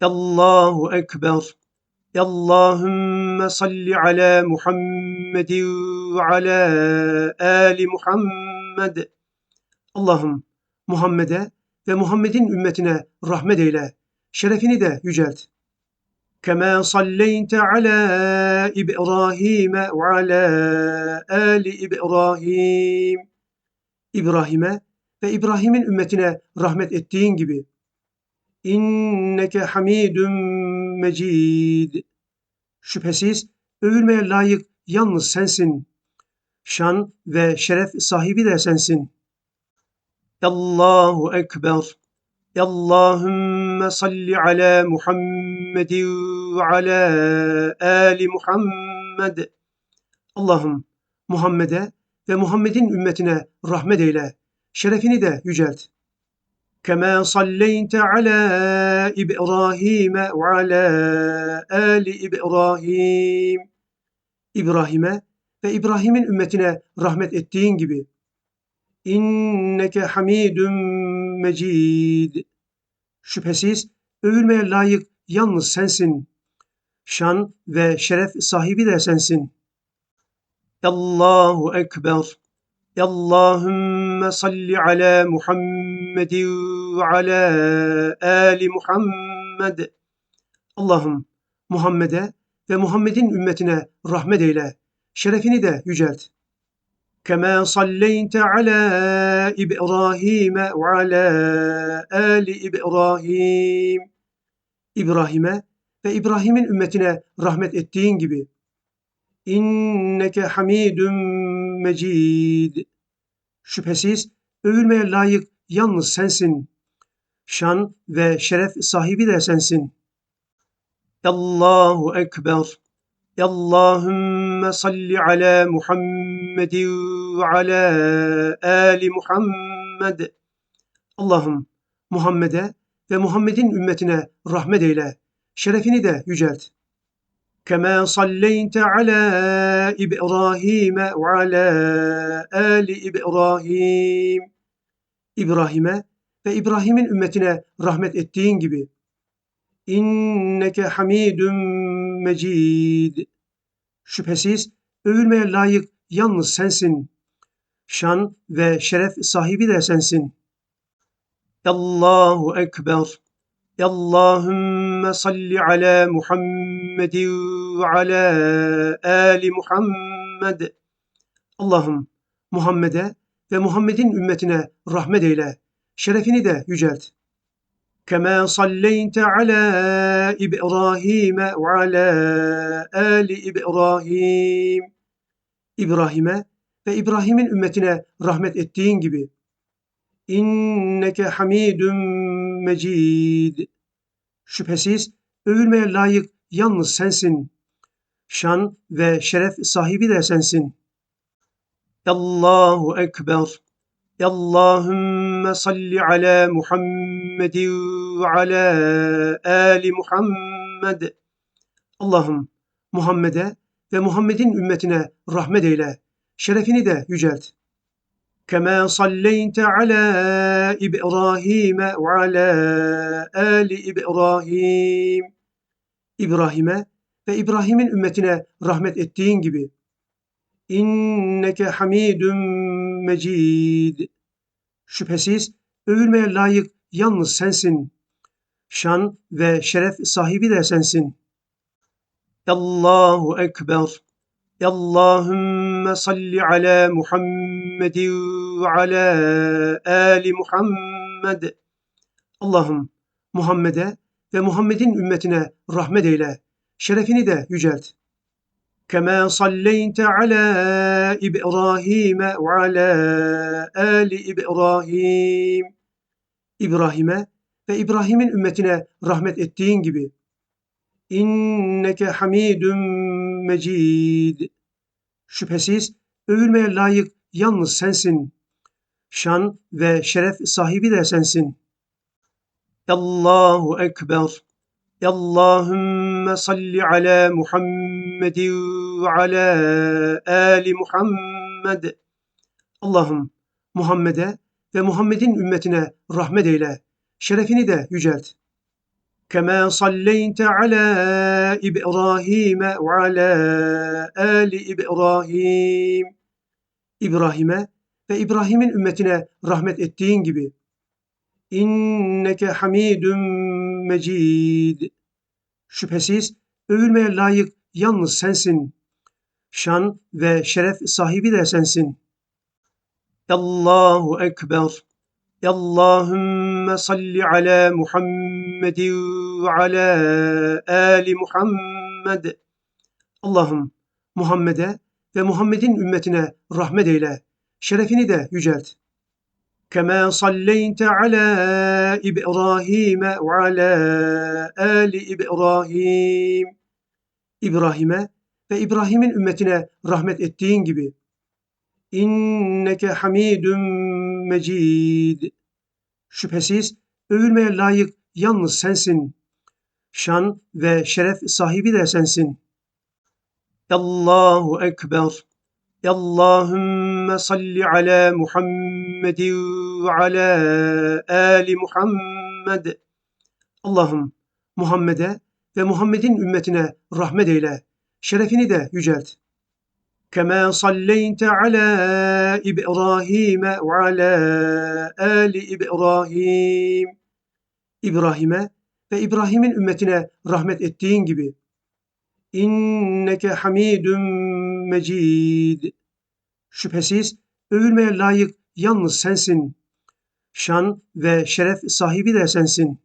Allahu Ekber. Allahümme salli ala Muhammedin ve ala ali Muhammed. Allah'ım Muhammed'e ve Muhammed'in ümmetine rahmet eyle. Şerefini de yücelt. Kema salleyte ala İbrahim ve ala ali İbrahim. İbrahim'e ve İbrahim'in ümmetine rahmet ettiğin gibi. İnneke hamidun mecid. Şüphesiz övülmeye layık yalnız sensin. Şan ve şeref sahibi de sensin. Allahu Ekber. Allahümme salli ala Muhammedin ve ala ali Muhammed. Allah'ım Muhammed'e ve Muhammed'in ümmetine rahmet eyle. Şerefini de yücelt. Salleyte ala İbrahim ve ala ali İbrahim. İbrahim'e ve İbrahim'in ümmetine rahmet ettiğin gibi. İnneke hamidun mecid. Şüphesiz övülmeye layık yalnız sensin. Şan ve şeref sahibi de sensin. Allahu Ekber. Allahümme salli ala Muhammedin ve ala ali Muhammed. Allah'ım Muhammed'e ve Muhammed'in ümmetine rahmet eyle. Şerefini de yücelt. Kema salleyte ala İbrahim ve ala ali İbrahim. İbrahim'e ve İbrahim'in ümmetine rahmet ettiğin gibi. İnneke hamidun mecid. Şüphesiz övülmeye layık yalnız sensin. Şan ve şeref sahibi de sensin. Allahu Ekber. Allahümme salli ala Muhammedin ve ala ali Muhammed. Allah'ım Muhammed'e ve Muhammed'in ümmetine rahmet eyle. Şerefini de yücelt. Kema salleyte ala İbrahim ve ala ali İbrahim. İbrahim'e ve İbrahim'in ümmetine rahmet ettiğin gibi. İnneke hamidun mecid. Şüphesiz övülmeye layık yalnız sensin. Şan ve şeref sahibi de sensin. Allahu Ekber. Allahümme salli ala Muhammedin ve ala ali Muhammed. Allah'ım Muhammed'e ve Muhammed'in ümmetine rahmet eyle. Şerefini de yücelt. Kema salleyte ala İbrahim ve ala ali İbrahim. İbrahim'e ve İbrahim'in ümmetine rahmet ettiğin gibi. İnneke hamidun mecid. Şüphesiz övülmeye layık yalnız sensin. Şan ve şeref sahibi de sensin. Allahu Ekber. Allahümme salli ala Muhammedin ve ala ali Muhammed. Allah'ım Muhammed'e ve Muhammed'in ümmetine rahmet eyle. Şerefini de yücelt. Kema salleyte ala İbrahim ve ala ali İbrahim. İbrahim'e ve İbrahim'in ümmetine rahmet ettiğin gibi. İnneke hamidun mecid. Şüphesiz övülmeye layık yalnız sensin. Şan ve şeref sahibi de sensin. Allahu Ekber. Allahümme salli ala Muhammedin ve ala ali Muhammed. Allah'ım Muhammed'e ve Muhammed'in ümmetine rahmet eyle. Şerefini de yücelt. Salleyte ala İbrahim ve ala ali İbrahim. İbrahim'e ve İbrahim'in ümmetine rahmet ettiğin gibi. İnneke hamidun mecid. Şüphesiz övülmeye layık yalnız sensin. Şan ve şeref sahibi de sensin. Allahu Ekber. Allahümme salli ala Muhammed ve ala ali Muhammed. Allah'ım Muhammed'e ve Muhammed'in ümmetine rahmet eyle. Şerefini de yücelt. Kema salleyte ala İbrahim ve ala ali İbrahim. İbrahim'e ve ümmetine rahmet ettiğin gibi. İnneke hamidun mecid şüphesiz övülmeye layık yalnız sensin. Şan ve şeref sahibi de sensin. Allahu Ekber. Allahümme salli ala Muhammedin ve ala ali Muhammed. Allah'ım Muhammed'e ve Muhammed'in ümmetine rahmet eyle. Şerefini de yücelt. Salleyte ala İbrahim ve ala ali İbrahim. İbrahim'e ve İbrahim'in ümmetine rahmet ettiğin gibi inneke hamidun mecid şüphesiz övülmeye layık yalnız sensin. Şan ve şeref sahibi de sensin. Allahu Ekber. Allahümme salli ala Muhammedin ve ala ali Muhammed. Allah'ım Muhammed'e ve Muhammed'in ümmetine rahmet eyle. Şerefini de yücelt. Kema salleyte ala İbrahim ve ala ali İbrahim. İbrahim'e ve İbrahim'in ümmetine rahmet ettiğin gibi inneke hamidun mecid şüphesiz övülmeye layık yalnız sensin. Şan ve şeref sahibi de sensin.